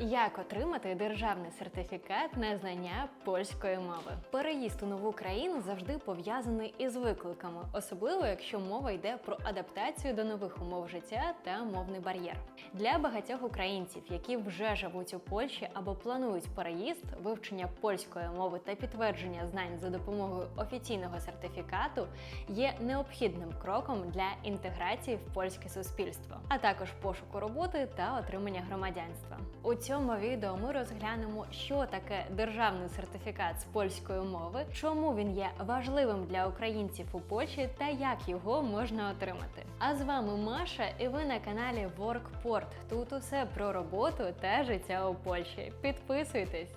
Як отримати державний сертифікат на знання польської мови? Переїзд у нову країну завжди пов'язаний із викликами, особливо якщо мова йде про адаптацію до нових умов життя та мовний бар'єр. Для багатьох українців, які вже живуть у Польщі або планують переїзд, вивчення польської мови та підтвердження знань за допомогою офіційного сертифікату є необхідним кроком для інтеграції в польське суспільство, а також пошуку роботи та отримання громадянства. У цьому відео ми розглянемо, що таке державний сертифікат з польської мови, чому він є важливим для українців у Польщі та як його можна отримати. А з вами Маша, і ви на каналі WorkPort. Тут усе про роботу та життя у Польщі. Підписуйтесь!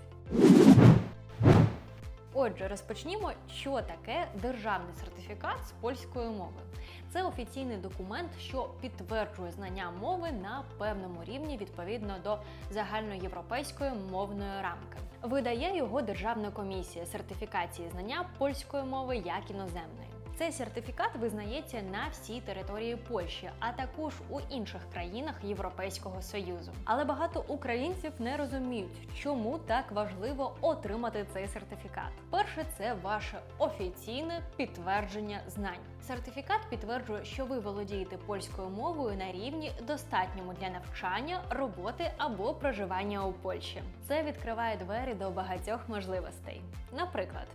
Отже, розпочнімо, що таке державний сертифікат з польської мови. Це офіційний документ, що підтверджує знання мови на певному рівні відповідно до загальноєвропейської мовної рамки. Видає його Державна комісія сертифікації знання польської мови як іноземної. Цей сертифікат визнається на всій території Польщі, а також у інших країнах Європейського союзу. Але багато українців не розуміють, чому так важливо отримати цей сертифікат. Перше, це ваше офіційне підтвердження знань. Сертифікат підтверджує, що ви володієте польською мовою на рівні достатньому для навчання, роботи або проживання у Польщі. Це відкриває двері до багатьох можливостей. Наприклад.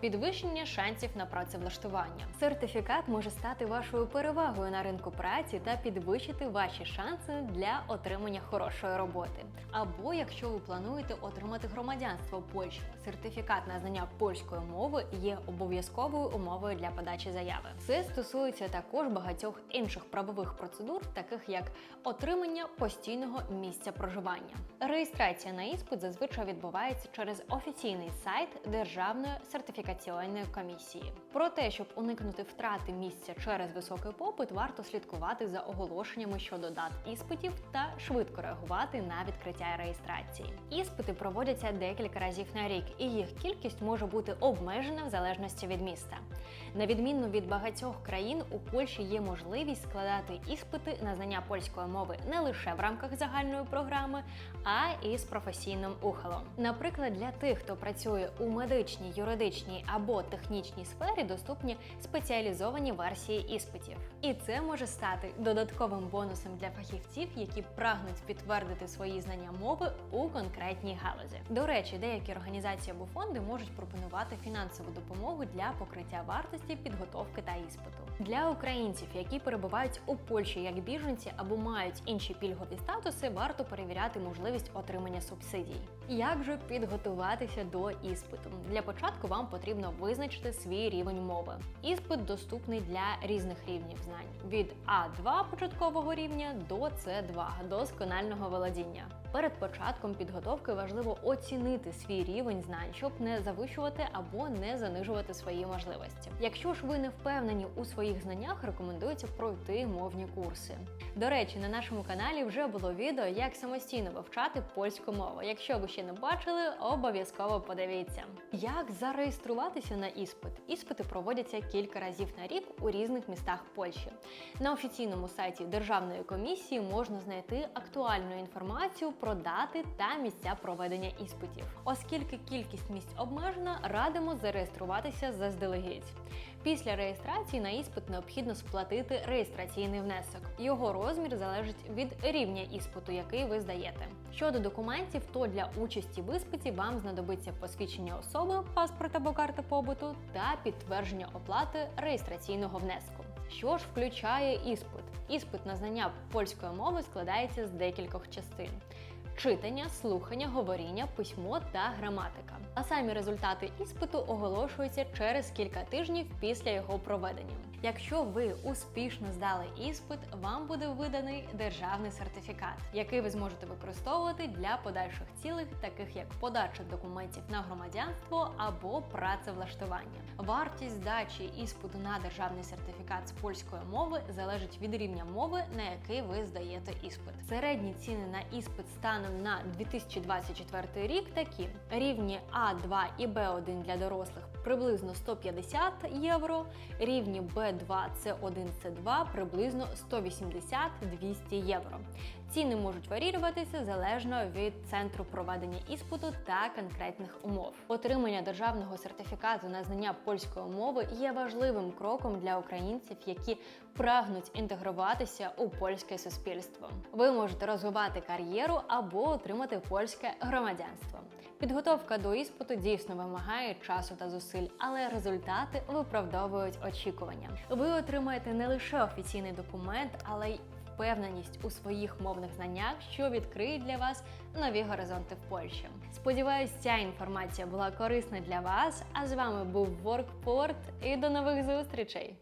Підвищення шансів на працевлаштування. Сертифікат може стати вашою перевагою на ринку праці та підвищити ваші шанси для отримання хорошої роботи. Або якщо ви плануєте отримати громадянство Польщі, сертифікат на знання польської мови є обов'язковою умовою для подачі заяви. Це стосується також багатьох інших правових процедур, таких як отримання постійного місця проживання. Реєстрація на іспит зазвичай відбувається через офіційний сайт Державної сертифікаційної комісії. Про те, щоб уникнути втрати місця через високий попит, варто слідкувати за оголошеннями щодо дат іспитів та швидко реагувати на відкриття реєстрації. Іспити проводяться декілька разів на рік, і їх кількість може бути обмежена в залежності від міста. На відміну від багатьох країн, у Польщі є можливість складати іспити на знання польської мови не лише в рамках загальної програми, а і з професійним ухилом. Наприклад, для тих, хто працює у медичній, юридичній або технічній сфері, доступні спеціалізовані версії іспитів. І це може стати додатковим бонусом для фахівців, які прагнуть підтвердити свої знання мови у конкретній галузі. До речі, деякі організації або фонди можуть пропонувати фінансову допомогу для покриття вартості підготовки та іспиту. Для українців, які перебувають у Польщі як біженці або мають інші пільгові статуси, варто перевіряти можливість отримання субсидій. Як же підготуватися до іспиту? Для початку вам потрібно визначити свій рівень мови. Іспит доступний для різних рівнів знань від А2 початкового рівня до С2 досконального володіння. Перед початком підготовки важливо оцінити свій рівень знань, щоб не завищувати або не занижувати свої можливості. Якщо ж ви не впевнені у своїх знаннях, рекомендується пройти мовні курси. До речі, на нашому каналі вже було відео, як самостійно вивчати польську мову. Якщо ви ще не бачили, обов'язково подивіться. Як зареєструватися на іспит? Іспити проводяться кілька разів на рік у різних містах Польщі. На офіційному сайті Державної комісії можна знайти актуальну інформацію про дати та місця проведення іспитів. Оскільки кількість місць обмежена, радимо зареєструватися заздалегідь. Після реєстрації на іспит необхідно сплатити реєстраційний внесок. Його розмір залежить від рівня іспиту, який ви здаєте. Щодо документів, то для участі в іспиті вам знадобиться посвідчення особи, паспорт або карта побуту та підтвердження оплати реєстраційного внеску. Що ж включає іспит? Іспит на знання польської мови складається з декількох частин. Читання, слухання, говоріння, письмо та граматика. А самі результати іспиту оголошуються через кілька тижнів після його проведення. Якщо ви успішно здали іспит, вам буде виданий державний сертифікат, який ви зможете використовувати для подальших цілей, таких як подача документів на громадянство або працевлаштування. Вартість здачі іспиту на державний сертифікат з польської мови залежить від рівня мови, на який ви здаєте іспит. Середні ціни на іспит станом на 2024 рік такі: рівні А2 і Б1 для дорослих приблизно 150 євро, рівні Б2 С1 С2 приблизно 180-200 євро. Ціни можуть варіруватися залежно від центру проведення іспиту та конкретних умов. Отримання державного сертифікату на знання польської мови є важливим кроком для українців, які прагнуть інтегруватися у польське суспільство. Ви можете розвивати кар'єру або отримати польське громадянство. Підготовка до іспиту дійсно вимагає часу та зусиль, але результати виправдовують очікування. Ви отримаєте не лише офіційний документ, але й впевненість у своїх мовних знаннях, що відкриє для вас нові горизонти в Польщі. Сподіваюсь, ця інформація була корисна для вас. А з вами був Воркпорт і до нових зустрічей!